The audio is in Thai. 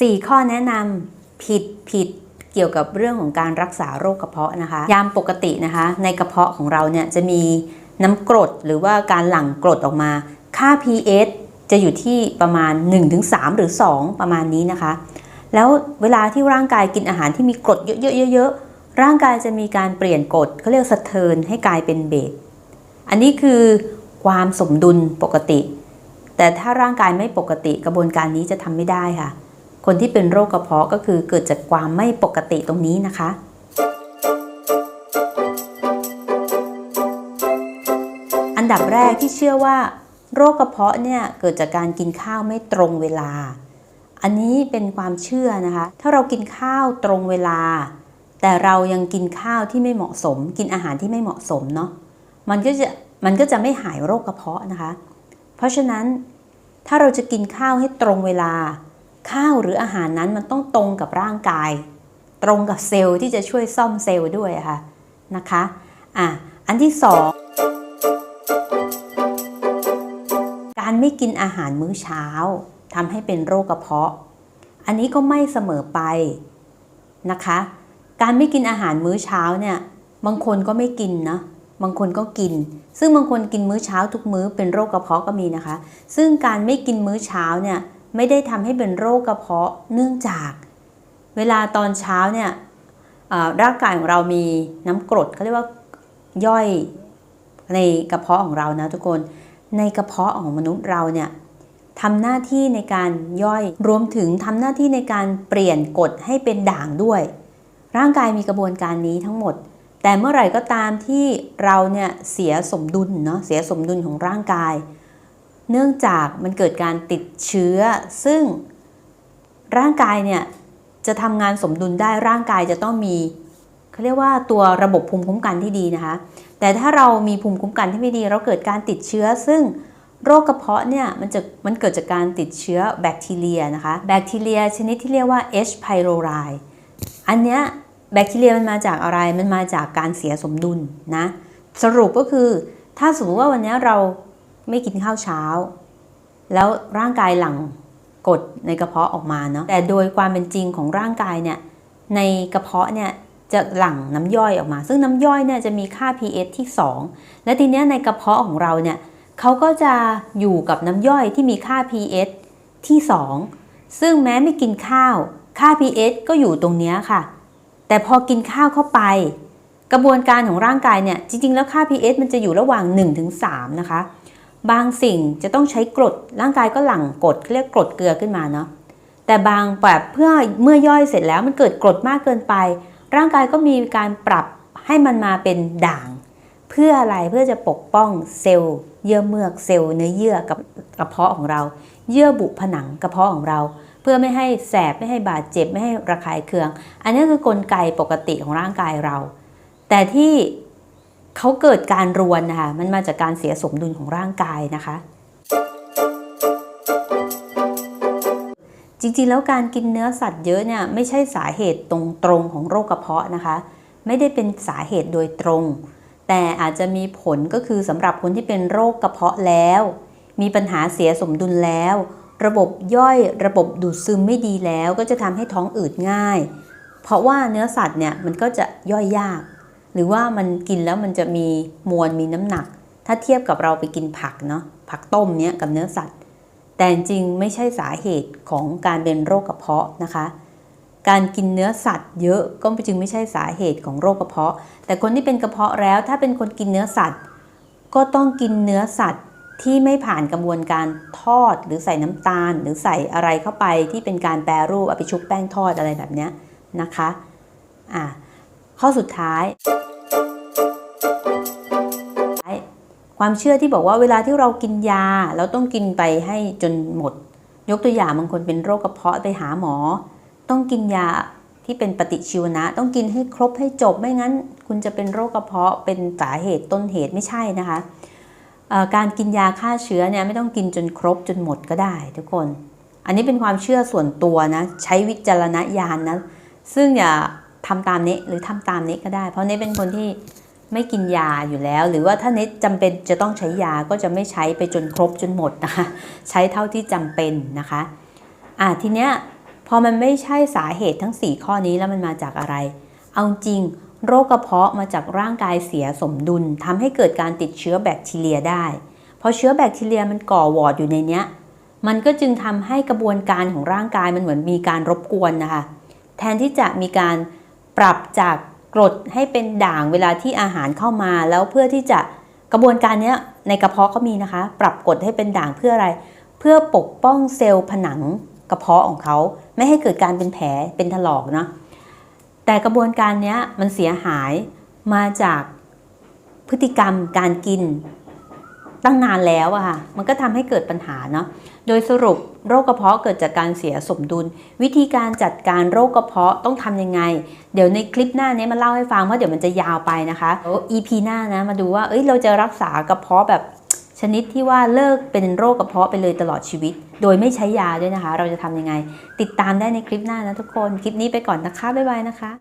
4 ข้อแนะนำผิดผิดเกี่ยวกับเรื่องของการรักษาโรคกระเพาะนะคะ ยามปกตินะคะ ในกระเพาะของเราเนี่ยจะมีน้ำกรดหรือว่าการหลั่งกรดออกมา ค่า pH จะอยู่ที่ประมาณ 1-3 หรือ 2 ประมาณนี้นะคะ แล้วเวลาที่ร่างกายกินอาหารที่มีกรดเยอะๆๆร่างกายจะมีการเปลี่ยนกรดเขาเรียกสะเทิร์นให้กลายเป็นเบสอันนี้คือความสมดุลปกติ แต่ถ้าร่างกายไม่ปกติกระบวนการนี้จะทำไม่ได้ค่ะ คนที่เป็นโรคกระเพาะก็คือเกิดจากความไม่ปกติตรงนี้นะคะ อันดับแรกที่เชื่อว่า โรคกระเพาะเนี่ยเกิดจากการกินข้าวไม่ตรงเวลา อันนี้เป็นความเชื่อนะคะ ถ้าเรากินข้าวตรงเวลา แต่เรายังกินข้าวที่ไม่เหมาะสม กินอาหารที่ไม่เหมาะสมเนาะ มันก็จะมันก็จะไม่หายโรคกระเพาะนะคะ เพราะฉะนั้นถ้าเราจะกินข้าวให้ตรงเวลา ข้าวหรืออาหารนั้นมันต้องตรงกับร่างกาย ตรงกับเซลล์ที่จะช่วยซ่อมเซลล์ด้วยค่ะนะคะอะอันที่สองการไม่กินอาหารมื้อเช้าทำให้เป็นโรคกระเพาะ อันนี้ก็ไม่เสมอไปนะคะ การไม่กินอาหารมื้อเช้าเนี่ยบางคนก็ไม่กินนะบางคนก็กิน ซึ่งบางคนกินมื้อเช้าทุกมื้อเป็นโรคกระเพาะก็มีนะคะ ซึ่งการไม่กินมื้อเช้าเนี่ย ไม่ได้ทำให้เป็นโรคกระเพาะเนื่องจาก เวลาตอนเช้าเนี่ยร่างกายของเรามีน้ำกรดเขาเรียกว่าย่อยในกระเพาะของเรานะทุกคน ในกระเพาะของมนุษย์เราเนี่ยทำหน้าที่ในการย่อยรวมถึงทำหน้าที่ในการเปลี่ยนกรดให้เป็นด่างด้วย ร่างกายมีกระบวนการนี้ทั้งหมด แต่เมื่อไหร่ก็ตามที่เราเนี่ยเสียสมดุลเนาะเสียสมดุลของร่างกาย เนื่องจากมันเกิดการติดเชื้อ ซึ่งร่างกายเนี่ยจะทำงานสมดุลได้ร่างกายจะต้องมีเขาเรียกว่าตัวระบบภูมิคุ้มกันที่ดีนะคะ แต่ถ้าเรามีภูมิคุ้มกันที่ไม่ดีเราเกิดการติดเชื้อ ซึ่งโรคกระเพาะเนี่ยมันจะมันเกิดจากการติดเชื้อแบคทีเรียนะคะแบคทีเรียชนิดที่เรียกว่า H. pylori อันเนี้ยแบคทีเรียมันมาจากอะไรมันมาจากการเสียสมดุลนะสรุปก็คือ ถ้าสมมติว่าวันนี้เรา ไม่กินข้าวเช้า แล้วร่างกายหลั่งกรดในกระเพาะออกมาเนาะแต่โดยความเป็นจริงของร่างกายเนี่ยในกระเพาะเนี่ยจะหลั่งน้ำย่อยออกมา ซึ่งน้ำย่อยเนี่ยจะมีค่า pH ที่ 2 และทีเนี้ยในกระเพาะของเราเนี่ยเขาก็จะอยู่กับน้ำย่อยที่มีค่า pH ที่ 2 ซึ่งแม้ไม่กินข้าว ค่า pH ก็อยู่ตรงเนี้ยค่ะ แต่พอกินข้าวเข้าไป กระบวนการของร่างกายเนี่ยจริงๆ แล้วค่า pH มันจะอยู่ระหว่าง 1-3 นะคะ บางสิ่งจะต้องใช้กรดร่างกายก็หลั่งกรดเรียกกรดเกลือขึ้นมาเนาะแต่บางแบบเพื่อเมื่อย่อยเสร็จแล้วมันเกิดกรดมากเกินไป ร่างกายก็มีการปรับให้มันมาเป็นด่าง เพื่ออะไรเพื่อจะปกป้องเซลล์เยื่อเมือกเซลล์เนื้อเยื่อกับกระเพาะของเรา เยื่อบุผนังกระเพาะของเรา เพื่อไม่ให้แสบไม่ให้บาดเจ็บไม่ให้ระคายเคือง อันนี้คือกลไกปกติของร่างกายเรา แต่ที่ เขาเกิดการรวนนะคะมันมาจากการเสียสมดุลของร่างกายนะคะ จริงๆ แล้วการกินเนื้อสัตว์เยอะเนี่ยไม่ใช่สาเหตุตรงๆของโรคกระเพาะนะคะ ไม่ได้เป็นสาเหตุโดยตรง แต่อาจจะมีผลก็คือสำหรับคนที่เป็นโรคกระเพาะแล้ว มีปัญหาเสียสมดุลแล้ว ระบบย่อยระบบดูดซึมไม่ดีแล้ว ก็จะทำให้ท้องอืดง่าย เพราะว่าเนื้อสัตว์เนี่ยมันก็จะย่อยยาก หรือว่ามันกินแล้วมันจะมีมวลมีน้ำหนัก ถ้าเทียบกับเราไปกินผักเนาะผักต้มเนี้ยกับเนื้อสัตว์ แต่จริงไม่ใช่สาเหตุของการเป็นโรคกระเพาะนะคะ การกินเนื้อสัตว์ เยอะก็จึงไม่ใช่สาเหตุของโรคกระเพาะ แต่คนที่เป็นกระเพาะแล้วถ้าเป็นคนกินเนื้อสัตว์ ก็ต้องกินเนื้อสัตว์ที่ไม่ผ่านกระบวนการทอดหรือใส่น้ำตาล หรือใส่อะไรเข้าไปที่เป็นการแปรรูปเอาไปชุบแป้งทอดอะไรแบบเนี้ยนะคะ อะข้อสุดท้าย ความเชื่อที่บอกว่าเวลาที่เรากินยา เราต้องกินไปให้จนหมด ยกตัวอย่างบางคนเป็นโรคกระเพาะไปหาหมอ ต้องกินยาที่เป็นปฏิชีวนะ ต้องกินให้ครบให้จบไม่งั้น คุณจะเป็นโรคกระเพาะเป็นสาเหตุต้นเหตุไม่ใช่นะคะการกินยาฆ่าเชื้อเนี่ยไม่ต้องกินจนครบจนหมดก็ได้ทุกคน อันนี้เป็นความเชื่อส่วนตัวนะใช้วิจารณญาณนะซึ่งอย่า ทำตามนี้หรือทำตามนี้ก็ได้ เพราะนี้เป็นคนที่ไม่กินยาอยู่แล้ว หรือว่าถ้าเน็ตจำเป็นจะต้องใช้ยาก็จะไม่ใช้ไปจนครบจนหมดนะคะใช้เท่าที่จำเป็นนะคะอะทีเนี้ยพอมันไม่ใช่สาเหตุทั้ง 4 ข้อนี้แล้วมันมาจากอะไร เอาจริงโรคกระเพาะมาจากร่างกายเสียสมดุลทำให้เกิดการติดเชื้อแบคทีเรียได้พอเชื้อแบคทีเรียมันก่อวอร์ดอยู่ในเนี้ยมันก็จึงทำให้กระบวนการของร่างกายมันเหมือนมีการรบกวนนะคะ แทนที่จะมีการ ปรับจากกรดให้เป็นด่างเวลาที่อาหารเข้ามาแล้วเพื่อที่จะกระบวนการนี้ในกระเพาะก็มีนะคะ ปรับกรดให้เป็นด่างเพื่ออะไร เพื่อปกป้องเซลล์ผนังกระเพาะของเขาไม่ให้เกิดการเป็นแผลเป็นถลอกเนาะแต่กระบวนการนี้มันเสียหายมาจากพฤติกรรมการกิน ตั้งนานแล้วอะค่ะ มันก็ทำให้เกิดปัญหาเนาะ โดยสรุปโรคกระเพาะเกิดจากการเสียสมดุล วิธีการจัดการโรคกระเพาะต้องทำยังไง เดี๋ยวในคลิปหน้านี้มาเล่าให้ฟังเพราะเดี๋ยวมันจะยาวไปนะคะแล้ว EP หน้านะมาดูว่า เอ้ยเราจะรักษากระเพาะแบบชนิดที่ว่าเลิกเป็นโรคกระเพาะไปเลยตลอดชีวิต โดยไม่ใช้ยาด้วยนะคะ เราจะทำยังไง ติดตามได้ในคลิปหน้านะทุกคน คลิปนี้ไปก่อนนะคะ บ๊ายบายนะคะ